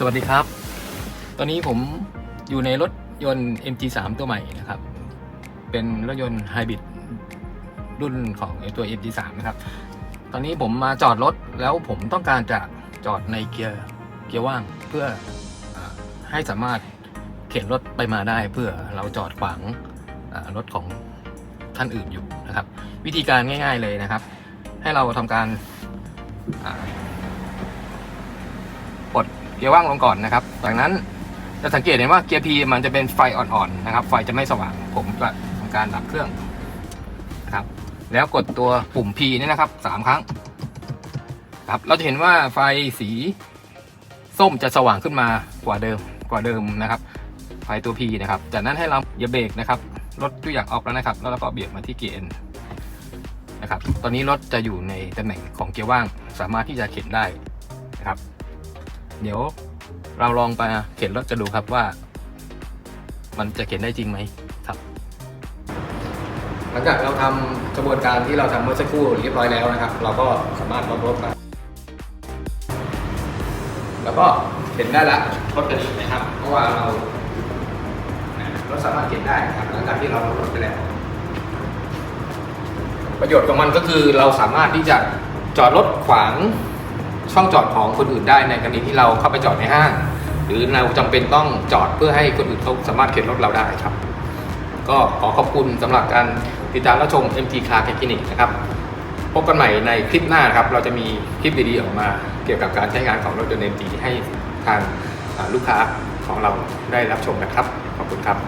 สวัสดีครับ ตอนนี้ผมอยู่ในรถยนต์ MG3 ตัวใหม่นะครับ เป็นรถยนต์ไฮบริดรุ่นของตัว MG3 นะครับ ตอนนี้ผมมาจอดรถแล้วผมต้องการจะจอดในเกียร์เกียร์ว่างเพื่ออให้สามารถเข็นรถไปมาได้เพื่อเราจอดขวางรถของท่านอื่นอยู่นะครับ วิธีการง่าย ๆเลยนะครับ ให้เราทำการปลด เกียร์ว่างลงก่อนนะครับจากนั้นจะสังเกตเห็นว่าเกียร์ P มันจะเป็นไฟอ่อนๆนะครับ ไฟจะไม่สว่างผมจะทำการดับเครื่องนะครับ แล้วกดตัวปุ่ม P นี่นะครับสามครั้งครับเราจะเห็นว่าไฟสีส้มจะสว่างขึ้นมากว่าเดิมกว่าเดิมนะครับ ไฟตัว P นะครับ จากนั้นให้เราอย่าเบรกนะครับรถทุกอย่างออกแล้วนะครับ แล้วเราก็เบียงมาที่เกียร์ N นะครับ ตอนนี้รถจะอยู่ในตำแหน่งของเกียร์ว่าง สามารถที่จะเข็นได้นะครับ เดี๋ยวเราลองไปเข็นรถกันดูครับว่า มันจะเข็นได้จริงไหมครับ หลังจากเราทำกระบวนการที่เราทำเมื่อสักครู่เรียบร้อยแล้วนะครับ เราก็สามารถลดรถมาแล้วก็เข็นได้ละรถกระดิ่งนะครับ เพราะว่าเรารถสามารถเข็นได้ครับหลังจากที่เราลดรถไปแล้ว ประโยชน์ของมันก็คือเราสามารถที่จะจอดรถขวาง ช่องจอดของคนอื่นได้ในกรณีที่เราเข้าไปจอดในห้าง หรือเราจำเป็นต้องจอดเพื่อให้คนอื่นเขาสามารถเข็นรถเราได้ครับ ก็ขอขอบคุณสำหรับการติดตามรับชม MT Car Clinic นะครับพบกันใหม่ในคลิปหน้านครับ เราจะมีคลิปดีๆออกมาเกี่ยวกับการใช้งานของรถยนต์ MT ให้ทางลูกค้าของเราได้รับชมกันครับ ขอบคุณครับ